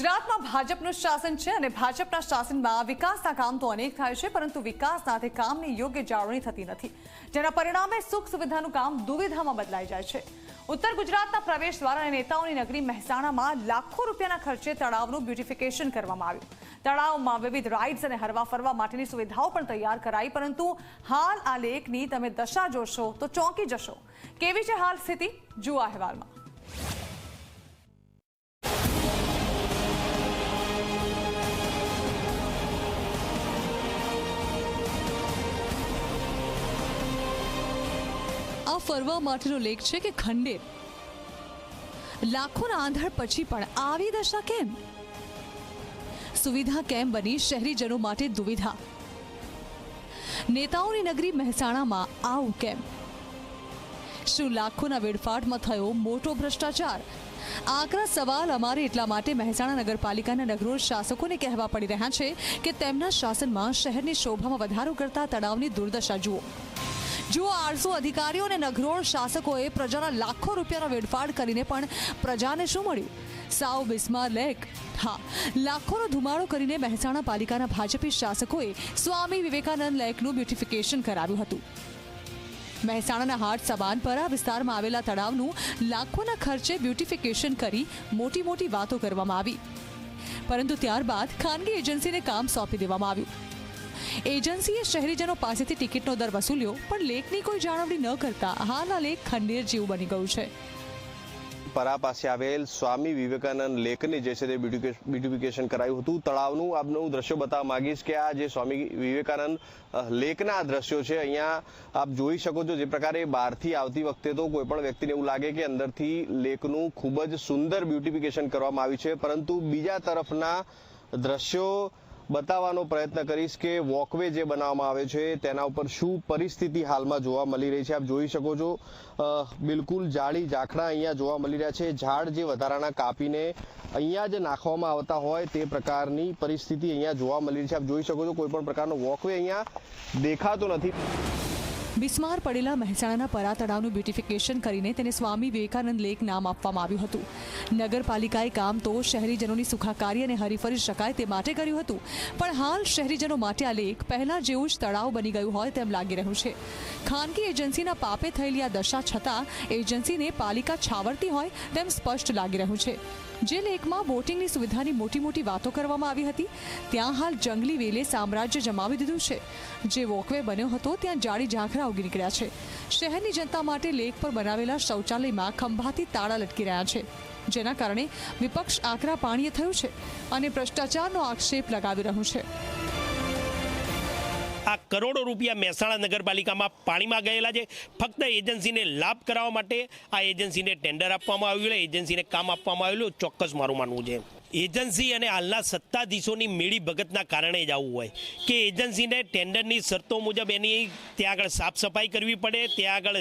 ગુજરાતમાં ભાજપનું શાસન છે અને ભાજપના શાસનમાં વિકાસના કામ તો અનેક થાય છે, પરંતુ વિકાસ સાથે કામની યોગ્ય જાળવણી થતી નથી. જેના પરિણામે સુખ સુવિધાનું કામ દુવિધામાં બદલાઈ જાય છે. ઉત્તર ગુજરાતના પ્રવેશ દ્વારા અને નેતાઓની નગરી મહેસાણામાં લાખો રૂપિયાના ખર્ચે તળાવનું બ્યુટિફિકેશન કરવામાં આવ્યું. તળાવમાં વિવિધ રાઇડ્સ અને હરવા ફરવા માટેની સુવિધાઓ પણ તૈયાર કરાઈ, પરંતુ હાલ આ લેકની તમે દશા જોશો તો ચોંકી જશો. કેવી છે હાલ સ્થિતિ? જુઓ અહેવાલમાં. ફરવા માટેનો લેક છે કે ખંડેર. લાખોના આંધણ પછી પણ આવી દશા કેમ? સુવિધા કેમ બની શહેરીજનો માટે દુવિધા? નેતાઓની નગરી મહેસાણામાં આવું કેમ? શું લાખોના વેડફાટમાં થયો મોટો ભ્રષ્ટાચાર? આકરા સવાલ અમારે એટલા માટે મહેસાણા નગરપાલિકાના નગરોળ શાસકોને કહેવા પડી રહ્યા છે કે તેમના શાસનમાં શહેરની શોભામાં વધારો કરતા તળાવની દુર્દશા જુઓ. જુઓ આળસુ અધિકારીઓ અને નગરોળ શાસકોએ પ્રજાના લાખો રૂપિયાનો વેડફાટ કરીને પણ પ્રજાને શું મળ્યું? સાવ બિસ્માર લેક હા, લાખોનો ધુમાડો કરીને મહેસાણા પાલિકાના ભાજપી શાસકોએ સ્વામી વિવેકાનંદ લેકનું બ્યુટિફિકેશન કરાવ્યું હતું. મહેસાણાના હાટ સબાન પર આ વિસ્તારમાં આવેલા તળાવનું લાખોના ખર્ચે બ્યુટિફિકેશન કરી મોટી મોટી વાતો કરવામાં આવી. પરંતુ ત્યારબાદ ખાનગી એજન્સીને કામ સોંપી દેવામાં આવ્યું. એજન્સીએ શહેરીજનો પાસેથી ટિકિટનો દર વસૂલ્યો, પણ લેકની કોઈ જાળવણી ન કરતા હાલ લેક ખંડેર જેવું બની ગયું છે. પરા પાસે આવેલ સ્વામી વિવેકાનંદ લેકને જે છે તે બ્યુટિફિકેશન કરાયું હતું. તળાવનું આપનું હું દ્રશ્યો બતાવવા માંગીશ કે આ જે સ્વામી વિવેકાનંદ લેકના આ દ્રશ્યો છે, અહીંયા આપ જોઈ શકો છો જે પ્રકારે બહારથી આવતી વખતે તો કોઈ પણ વ્યક્તિને એવું લાગે કે અંદરથી લેકનું ખૂબ જ સુંદર બ્યુટિફિકેશન કરવામાં આવ્યું છે. પરંતુ બીજા તરફના દ્રશ્યો બતાવવાનો પ્રયત્ન કરીશ કે વોકવે જે બનાવવામાં આવે છે, તેના ઉપર શું પરિસ્થિતિ હાલમાં જોવા મળી રહી છે? આપ જોઈ શકો છો બિલકુલ જાડી ઝાખડા અહીંયા જોવા મળી રહ્યા છે. ઝાડ જે વધારાના કાપીને અહીંયા જે નાખવામાં આવતા હોય તે પ્રકારની પરિસ્થિતિ અહીંયા જોવા મળી રહી છે. આપ જોઈ શકો છો, કોઈ પણ પ્રકારનો વોકવે અહીંયા દેખાતો નથી. બિસ્માર પડેલા મહેસાણાના પરા તળાવનું બ્યુટિફિકેશન કરીને તેને સ્વામી વિવેકાનંદ લેક નામ આપવામાં આવ્યું હતું. નગરપાલિકાએ કામ તો શહેરીજનોની સુખાકારી અને હરીફરી શકાય તે માટે કર્યું હતું. પણ હાલ શહેરીજનો માટે આ લેક પહેલા જેવું જ તળાવ બની ગયું હોય તેમ લાગી રહ્યું છે. ખાનગી એજન્સીના પાપે થયેલી આ દશા છતાં એજન્સીને પાલિકા છાવરતી હોય તેમ સ્પષ્ટ લાગી રહ્યું છે. જે લેકમાં બોટિંગની સુવિધાની મોટી મોટી વાતો કરવામાં આવી હતી, ત્યાં હાલ જંગલી વેલે સામ્રાજ્ય જમાવી દીધું છે. જે વોકવે બન્યો હતો, ત્યાં જાડી ઝાંખરા ઉગી નીકળ્યા છે. શહેરની જનતા માટે લેક પર બનાવેલા શૌચાલયમાં ખંભાથી તાળા લટકી રહ્યા છે, જેના કારણે વિપક્ષ આકરા પાણીએ થયું છે અને ભ્રષ્ટાચારનો આક્ષેપ લગાવી રહ્યું છે. આ કરોડો રૂપિયા મહેસાણા નગરપાલિકામાં પાણીમાં ગયેલા છે. ફક્ત એજન્સીને લાભ કરાવવા માટે આ એજન્સીને ટેન્ડર આપવામાં આવ્યું એજન્સીને કામ આપવામાં આવેલું ચોક્કસ મારું માનવું છે. એજન્સી અને હાલના સત્તાધીશોની મેળી ભગતના કારણે જ આવું હોય. કે એજન્સીને ટેન્ડરની શરતો મુજબ એની ત્યાં આગળ સાફ સફાઈ કરવી પડે, ત્યાં આગળ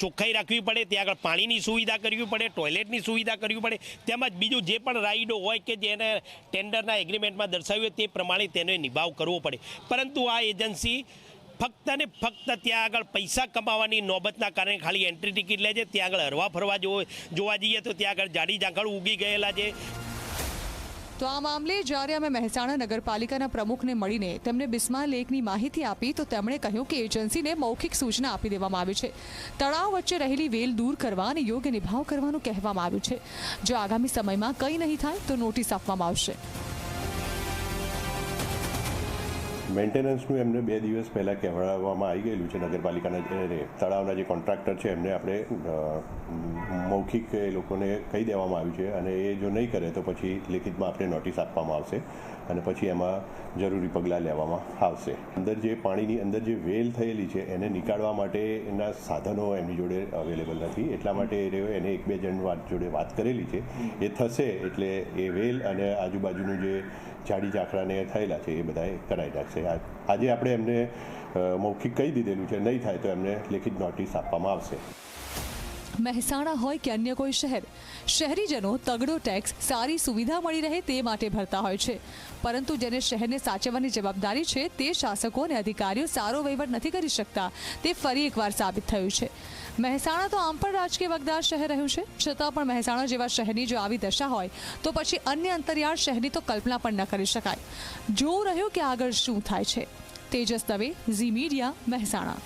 ચોખ્ખાઈ રાખવી પડે, ત્યાં આગળ પાણીની સુવિધા કરવી પડે, ટોયલેટની સુવિધા કરવી પડે, તેમજ બીજું જે પણ રાઈડો હોય કે જેને ટેન્ડરના એગ્રીમેન્ટમાં દર્શાવ્યું તે પ્રમાણે તેનો નિભાવ કરવો પડે. પરંતુ આ એજન્સી ફક્ત ને ફક્ત ત્યાં આગળ પૈસા કમાવાની નોબતના કારણે ખાલી એન્ટ્રી ટિકિટ લે છે, ત્યાં આગળ હરવા ફરવા જોવા જઈએ તો ત્યાં આગળ જાડી ઝાંખળ ઉગી ગયેલા છે. તો આ મામલે જ્યારે અમે મહેસાણા નગરપાલિકાના પ્રમુખને મળીને તેમને બિસ્મા લેકની માહિતી આપી, તો તેમણે કહ્યું કે એજન્સીને મૌખિક સૂચના આપી દેવામાં આવી છે. તળાવ વચ્ચે રહેલી વેલ દૂર કરવા અને યોગ્ય નિભાવ કરવાનું કહેવામાં આવ્યું છે. જો આગામી સમયમાં કંઈ નહીં થાય, તો નોટિસ આપવામાં આવશે. મેન્ટેનન્સનું એમને બે દિવસ પહેલાં કહેવામાં આવી ગયેલું છે નગરપાલિકાના તળાવના જે કોન્ટ્રાક્ટર છે, એમને આપણે મૌખિક એ લોકોને કહી દેવામાં આવ્યું છે અને એ જો નહીં કરે તો પછી લેખિતમાં આપણે નોટિસ આપવામાં આવશે અને પછી એમાં જરૂરી પગલાં લેવામાં આવશે. અંદર જે પાણીની, અંદર જે વેલ થયેલી છે એને નીકાળવા માટે એના સાધનો એમની જોડે અવેલેબલ નથી. એટલા માટે એને એક બે જણ વાત જોડે વાત કરેલી છે. એ થશે એટલે એ વેલ અને આજુબાજુનું જે જાડી ઝાંખરાને થયેલા છે એ બધાએ કરાવી નાખશે. આજે આપણે એમને મૌખિક કહી દીધેલું છે, નહીં થાય તો એમને લેખિત નોટિસ આપવામાં આવશે. મહેસાણા હોય કે અન્ય કોઈ શહેર, શહેરીજનો તગડો ટેક્સ સારી સુવિધા મળી રહે તે માટે ભરતા હોય છે. પરંતુ જેને શહેરને સાચવવાની જવાબદારી છે, તે શાસકો અને અધિકારીઓ સારો વહીવટ નથી કરી શકતા, તે ફરી એકવાર સાબિત થયું છે. મહેસાણા તો આમ પણ રાજકીય વગદાર શહેર રહ્યું છે. છતાં પણ મહેસાણા જેવા શહેરની જો આવી દશા હોય, તો પછી અન્ય અંતરિયાળ શહેરની તો કલ્પના પણ ન કરી શકાય. જોવું રહ્યું કે આગળ શું થાય છે. તેજસ દવે, ઝી મીડિયા, મહેસાણા.